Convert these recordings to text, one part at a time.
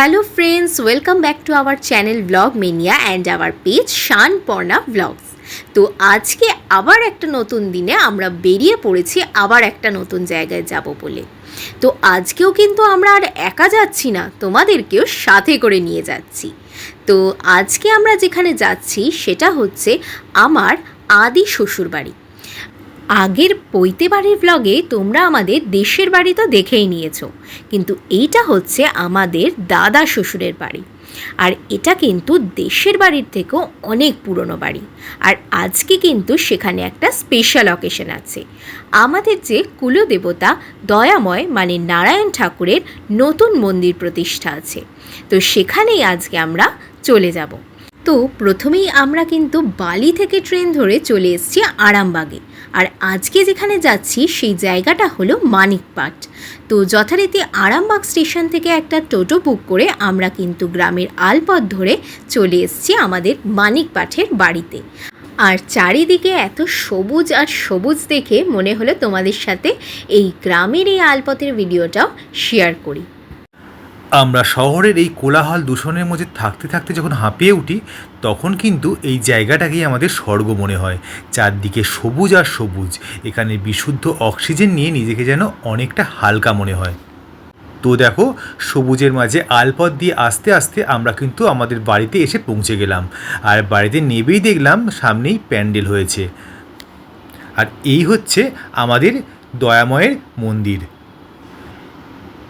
Hello friends welcome back to our channel blog mania and our page Shan Parna blogs তো আজকে আবার একটা নতুন দিনে আমরা বেরিয়ে পড়েছি, আবার একটা নতুন জায়গায় যাব বলে। তো আজকেও কিন্তু আমরা আর একা যাচ্ছি না, তোমাদেরকেও সাথে করে নিয়ে যাচ্ছি। তো আজকে আমরা যেখানে যাচ্ছি, সেটা হচ্ছে আমার আদি শ্বশুর বাড়ি আগের পৈতে বাড়ির ব্লগে তোমরা আমাদের দেশের বাড়ি তো দেখেই নিয়েছো। কিন্তু এইটা হচ্ছে আমাদের দাদা শ্বশুরের বাড়ি। আর এটা কিন্তু দেশের বাড়ির থেকেও অনেক পুরনো বাড়ি। আর আজকে কিন্তু সেখানে একটা স্পেশাল অকেশন আছে। আমাদের যে কুলদেবতা দয়াময় মানে নারায়ণ ঠাকুরের নতুন মন্দির প্রতিষ্ঠা আছে। তো সেখানেই আজকে আমরা চলে যাব। তো প্রথমেই আমরা কিন্তু বালি থেকে ট্রেন ধরে চলে এসেছি আরামবাগে। আর আজকে যেখানে যাচ্ছি, সেই জায়গাটা হলো মানিকপাট তো যথারীতি আরামবাগ স্টেশন থেকে একটা টোটো বুক করে আমরা কিন্তু গ্রামের আলপথ ধরে চলে এসেছি আমাদের মানিকপাঠের বাড়িতে। আর চারিদিকে এত সবুজ আর সবুজ দেখে মনে হলো তোমাদের সাথে এই গ্রামের এই আলপথের ভিডিওটাও শেয়ার করি। আমরা শহরের এই কোলাহল দূষণের মধ্যে থাকতে থাকতে যখন হাঁপিয়ে উঠি, তখন কিন্তু এই জায়গাটাকেই আমাদের স্বর্গ মনে হয়। চারদিকে সবুজ আর সবুজ। এখানে বিশুদ্ধ অক্সিজেন নিয়ে নিজেকে যেন অনেকটা হালকা মনে হয়। তো দেখো, সবুজের মাঝে আলপথ দিয়ে আস্তে আস্তে আমরা কিন্তু আমাদের বাড়িতে এসে পৌঁছে গেলাম। আর বাড়িতে নেবেই দেখলাম সামনেই প্যান্ডেল হয়েছে। আর এই হচ্ছে আমাদের দয়াময়ের মন্দির।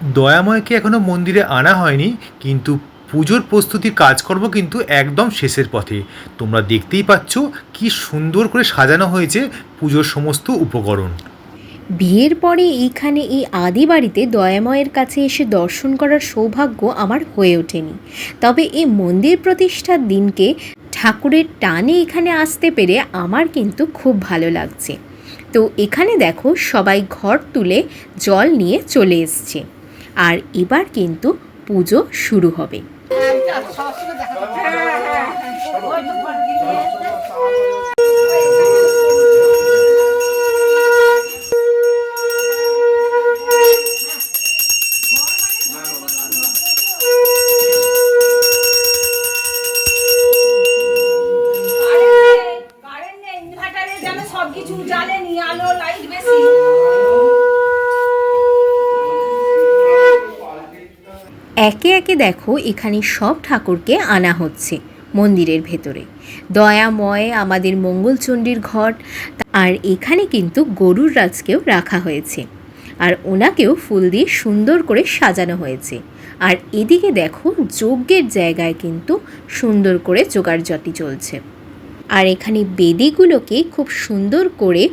দয়াময়কে এখনও মন্দিরে আনা হয়নি? কিন্তু পুজোর প্রস্তুতির কাজকর্ম কিন্তু একদম শেষের পথে। তোমরা দেখতেই পাচ্ছ কি সুন্দর করে সাজানো হয়েছে পুজোর সমস্ত উপকরণ। বিয়ের পরে এইখানে এই আদি বাড়িতে দয়াময়ের কাছে এসে দর্শন করার সৌভাগ্য আমার হয়ে ওঠেনি। তবে এই মন্দির প্রতিষ্ঠার দিনকে ঠাকুরের টানে এখানে আসতে পেরে আমার কিন্তু খুব ভালো লাগছে। তো এখানে দেখো সবাই ঘর তুলে জল নিয়ে চলে এসছে। আর এবার কিন্তু পুজো শুরু হবে। একে দেখো, এখানে সব ঠাকুরকে আনা হচ্ছে মন্দিরের ভেতরে। দয়াময় আমাদের মঙ্গলচণ্ডীর ঘট, আর এখানে কিন্তু গরুর রাজকেও রাখা হয়েছে। আর ওনাকেও ফুল দিয়ে সুন্দর করে সাজানো হয়েছে। আর এদিকে দেখো, যজ্ঞের জায়গায় কিন্তু সুন্দর করে জোগাড়জটি চলছে। আর এখানে বেদিগুলোকে খুব সুন্দর করে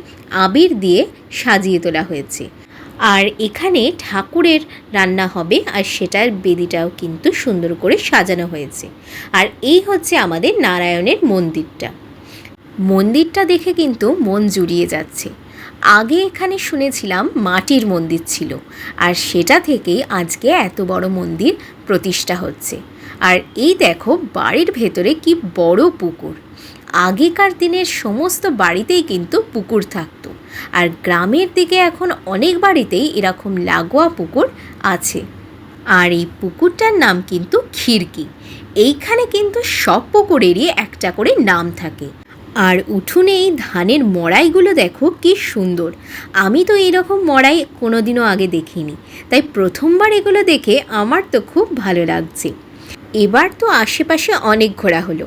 আবির দিয়ে সাজিয়ে তোলা হয়েছে। আর এখানে ঠাকুরের রান্না হবে আর সেটার বেদিটাও কিন্তু সুন্দর করে সাজানো হয়েছে। আর এই হচ্ছে আমাদের নারায়ণের মন্দিরটা। মন্দিরটা দেখে কিন্তু মন জুড়িয়ে যাচ্ছে। আগে এখানে শুনেছিলাম মাটির মন্দির ছিল আর সেটা থেকেই আজকে এত বড় মন্দির প্রতিষ্ঠা হচ্ছে। আর এই দেখো বাড়ির ভেতরে কি বড় পুকুর। আগেকার দিনের সমস্ত বাড়িতেই কিন্তু পুকুর থাকতো। আর গ্রামের দিকে এখন অনেক বাড়িতেই এরকম লাগোয়া পুকুর আছে। আর এই পুকুরটার নাম কিন্তু খিড়কি। এইখানে কিন্তু সব পুকুরেরই একটা করে নাম থাকে। আর উঠোনে এই ধানের মড়াইগুলো দেখো কি সুন্দর। আমি তো এইরকম মড়াই কোনোদিনও আগে দেখিনি। তাই প্রথমবার এগুলো দেখে আমার তো খুব ভালো লাগছে। এবার তো আশেপাশে অনেক ঘোরা হলো।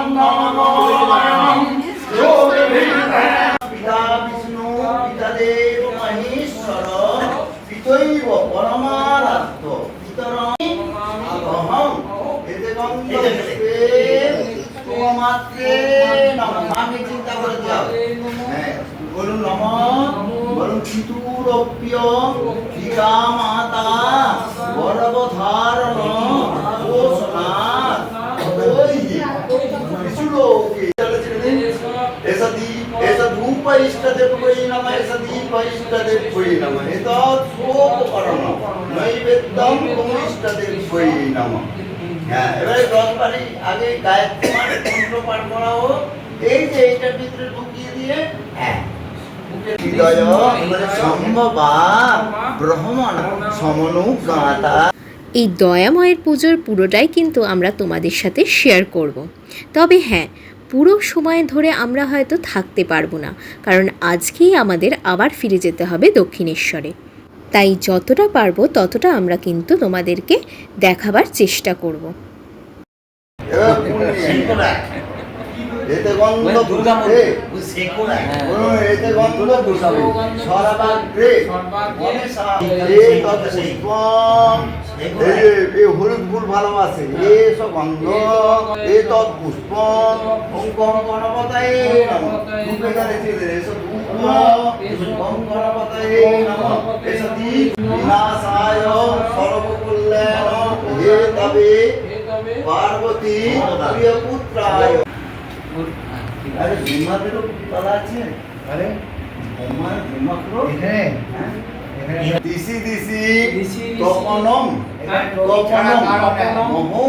চিন্তা করে যাও বলুন নম বলুন চিতুরপ্রিয় পিতা মাতা গর্ভধারণ ও সোনার ওই কিছু লোকে এসদি এসধূপ ইষ্টদেবৈ নম এসদীপ নৈবেদ্যম ইষ্টদেবৈ নম হ্যাঁ। এবারে দশ বাড়ি আগে গায়ত্রী মন্ত্র পাঠ করা হোক এই যে এইটার ভিতরে ঢুকিয়ে দিয়ে হ্যাঁ এই দয়াময়ের পুজোর পুরোটাই কিন্তু আমরা তোমাদের সাথে শেয়ার করব। তবে হ্যাঁ পুরো সময় ধরে আমরা হয়তো থাকতে পারব না কারণ আজকেই আমাদের আবার ফিরে যেতে হবে দক্ষিণেশ্বরে। তাই যতটা পারব ততটা আমরা কিন্তু তোমাদেরকে দেখাবার চেষ্টা করব। এবার এতে গন্ধ পুষ্পে বলুন, এতে গন্ধ পুষ্পে সর্বাগ্রে। মনসা এ তৎ পুষ্পম। এই হলুদ ফুল ভালোবাসে এ সব গন্ধ। এ তৎ এসব পার্বতী প্রিয় পুত্রায় আরে ব্রহ্মাদেরও তলা আছে আরে ব্রহ্মার ব্রহ্মাক্র এখানে দিশি দিশি তপনম। তপনম। মহো।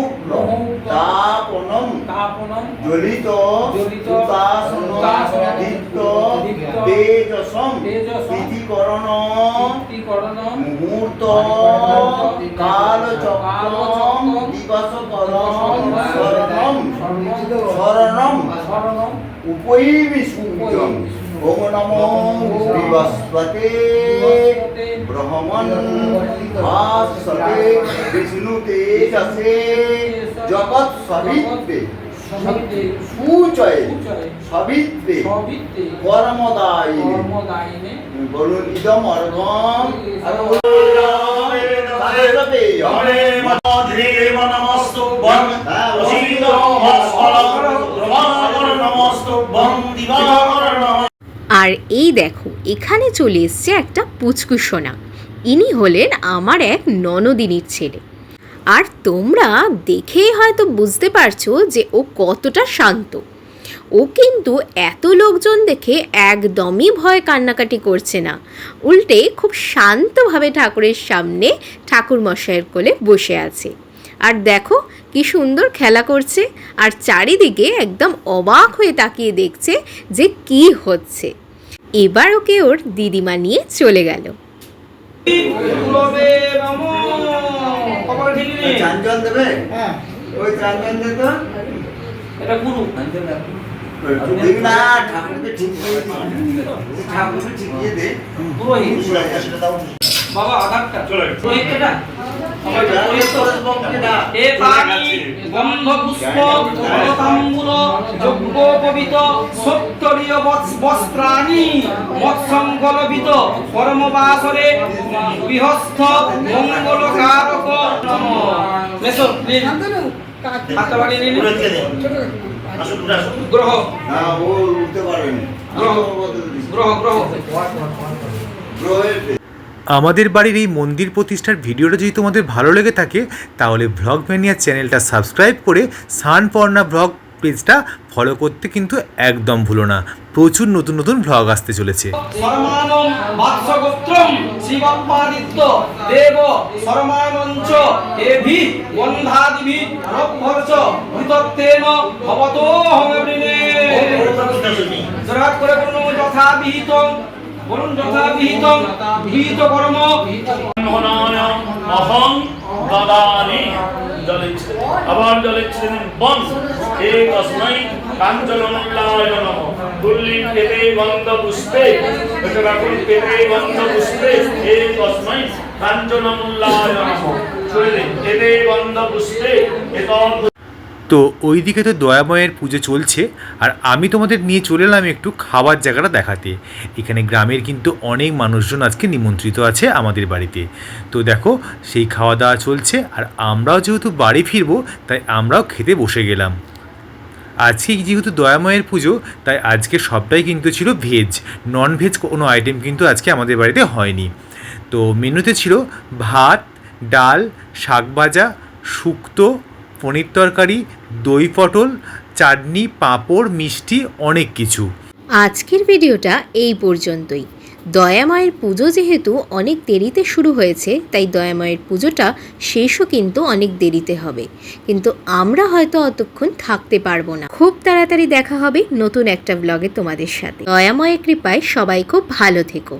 তাপনম জ্বলিত। উপাসন দীপ্ত। তেজসম। তিথিকরণ। মুহূর্ত। কালচক্রম। দিবসকরম শরণম শরণম উপৈমি সূর্যম ওম নমো বৃহস্পতে ব্রহ্মণ ভাস্বতে বিষ্ণু তেজসে জগৎ সবিত্রে সূচয়ে সবিত্রে কর্মদায়িনী বলুন ইদম অর্গম আর আর এই দেখো, এখানে চলে এসছে একটা পুচকু সোনা। ইনি হলেন আমার এক ননদিনীর ছেলে। আর তোমরা দেখেই হয়তো বুঝতে পারছ যে ও কতটা শান্ত। ও কিন্তু এত লোকজন দেখে একদমই ভয় কান্নাকাটি করছে না। উল্টে খুব শান্তভাবে ঠাকুরের সামনে ঠাকুর মশাইয়ের কোলে বসে আছে। আর দেখো কি সুন্দর খেলা করছে। আর চারিদিকে একদম অবাক হয়ে তাকিয়ে দেখছে যে কি হচ্ছে। এবার ওকে ওর দিদিমা নিয়ে চলে গেল। বাবা আধারটা পুরোহিত এ পানি গন্ধ পুষ্প ফলতাম্বুল যজ্ঞোপবিত সত্তরীয় বস্ত্রাণি মৎসঙ্গলবিত কর্মবাসরে গৃহস্থ মেসো হাতটা বাড়িয়ে নিন গ্রহ। গ্রহ। গ্রহ গ্রহ। আমাদের বাড়ির এই মন্দির প্রতিষ্ঠার ভিডিওটা যদি তোমাদের ভালো লেগে থাকে তাহলে ভ্লগ ম্যানিয়া চ্যানেলটা সাবস্ক্রাইব করে সানপর্ণা ভ্লগ পেজটা ফলো করতে কিন্তু একদম ভুলো না। প্রচুর নতুন নতুন ভ্লগ আসতে চলেছে। করে বলুন যথা বিহিতং বিহিতং কর্ম অহং দাদানি জলে আবার জলে ছিলেন বন। তস্মৈ কাঞ্চনমল্লায় নমঃ। তুল্লিং এতে গন্ধ পুষ্পে এটা রাখুন এতে গন্ধ হে তস্মৈ কাঞ্চনমল্লায় নমঃ। ছুড়ে দিন গন্ধ এত তো ওইদিকে তো দয়াময়ের পুজো চলছে, আর আমি তোমাদের নিয়ে চলে এলাম একটু খাবার জায়গাটা দেখাতে। এখানে গ্রামের কিন্তু অনেক মানুষজন আজকে নিমন্ত্রিত আছে আমাদের বাড়িতে। তো দেখো, সেই খাওয়া দাওয়া চলছে, আর আমরাও যেহেতু বাড়ি ফিরবো, তাই আমরাও খেতে বসে গেলাম। আজকে যেহেতু দয়াময়ের পুজো, তাই আজকে সবটাই কিন্তু ছিল ভেজ। নন ভেজ কোনো আইটেম কিন্তু আজকে আমাদের বাড়িতে হয়নি। তো মেনুতে ছিল ভাত, ডাল, শাক ভাজা, শুক্তো পনির তরকারি দই পটল চাটনি পাঁপড় মিষ্টি অনেক কিছু আজকের ভিডিওটা এই পর্যন্তই দয়াময়ের পুজো যেহেতু অনেক দেরিতে শুরু হয়েছে তাই দয়াময়ের পুজোটা শেষও কিন্তু অনেক দেরিতে হবে কিন্তু আমরা হয়তো অতক্ষণ থাকতে পারব না খুব তাড়াতাড়ি দেখা হবে নতুন একটা ব্লগে তোমাদের সাথে দয়াময়ের কৃপায় সবাই খুব ভালো থেকো